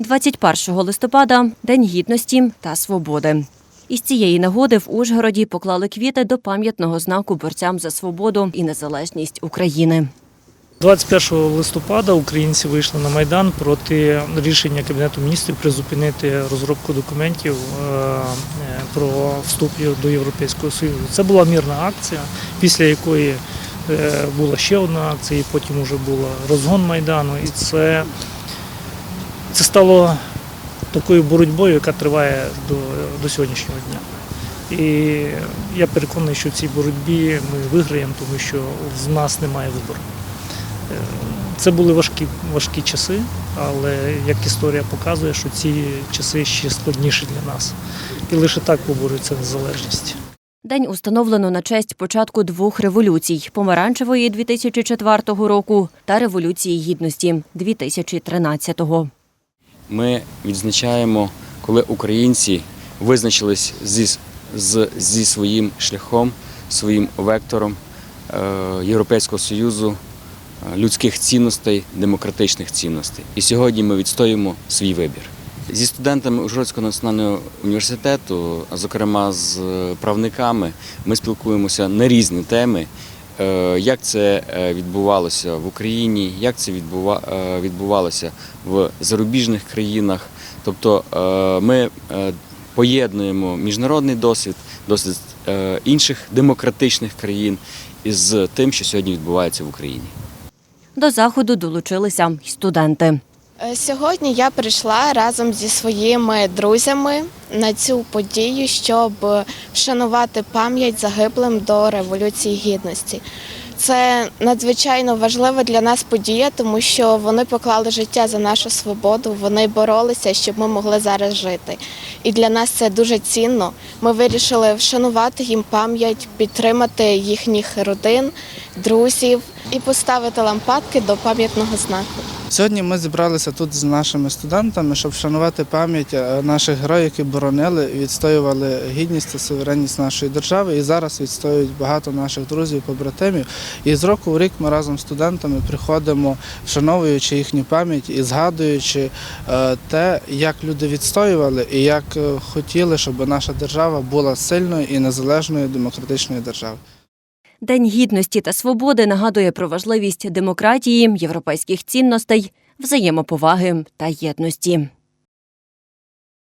21 листопада День гідності та свободи. Із цієї нагоди в Ужгороді поклали квіти до пам'ятного знаку борцям за свободу і незалежність України. 21 листопада українці вийшли на майдан проти рішення кабінету міністрів призупинити розробку документів е, про вступ до Європейського Союзу. Це була мірна акція, після якої е, була ще одна акція, і потім вже була розгон майдану. І це, це стало такою боротьбою, яка триває до, до сьогоднішнього дня. І я переконаний, що в цій боротьбі ми виграємо, тому що в нас немає вибору. Е, Це були важкі, важкі часи, але як історія показує, що ці часи ще складніші для нас. І лише так поборюється незалежність. День установлено на честь початку двох революцій: помаранчевої 2004 року та революції гідності 2013-го. Ми відзначаємо, коли українці визначились зі, з, зі своїм шляхом, своїм вектором е, Європейського Союзу, е, людських цінностей, демократичних цінностей. І сьогодні ми відстоюємо свій вибір. Зі студентами Ужгородського національного університету, а зокрема з е, правниками, ми спілкуємося на різні теми. Е, Як це е, відбувалося в Україні, як це е, відбувалося в зарубіжних країнах. Тобто ми поєднуємо міжнародний досвід, досвід інших демократичних країн із тим, що сьогодні відбувається в Україні. До заходу долучилися й студенти. Е, Сьогодні я прийшла разом зі своїми друзями на цю подію, щоб вшанувати пам'ять загиблим до Революції Гідності. Це надзвичайно важлива для нас подія, тому що вони поклали життя за нашу свободу, вони боролися, щоб ми могли зараз жити. І для нас це дуже цінно. Ми вирішили вшанувати їм пам'ять, підтримати їхніх родин, друзів і поставити лампадки до пам'ятного знаку. Сьогодні ми зібралися тут з нашими студентами, щоб вшанувати пам'ять е, наших героїв, які боронили відстоювали гідність та суверенність нашої держави. І зараз відстоюють багато наших друзів, побратимів. І з року в рік ми разом з студентами приходимо, вшановуючи їхню пам'ять і згадуючи е, те, як люди відстоювали і як е, хотіли, щоб наша держава була сильною і незалежною демократичною державою. День гідності та свободи нагадує про важливість демократії, європейських цінностей, взаємоповаги та єдності.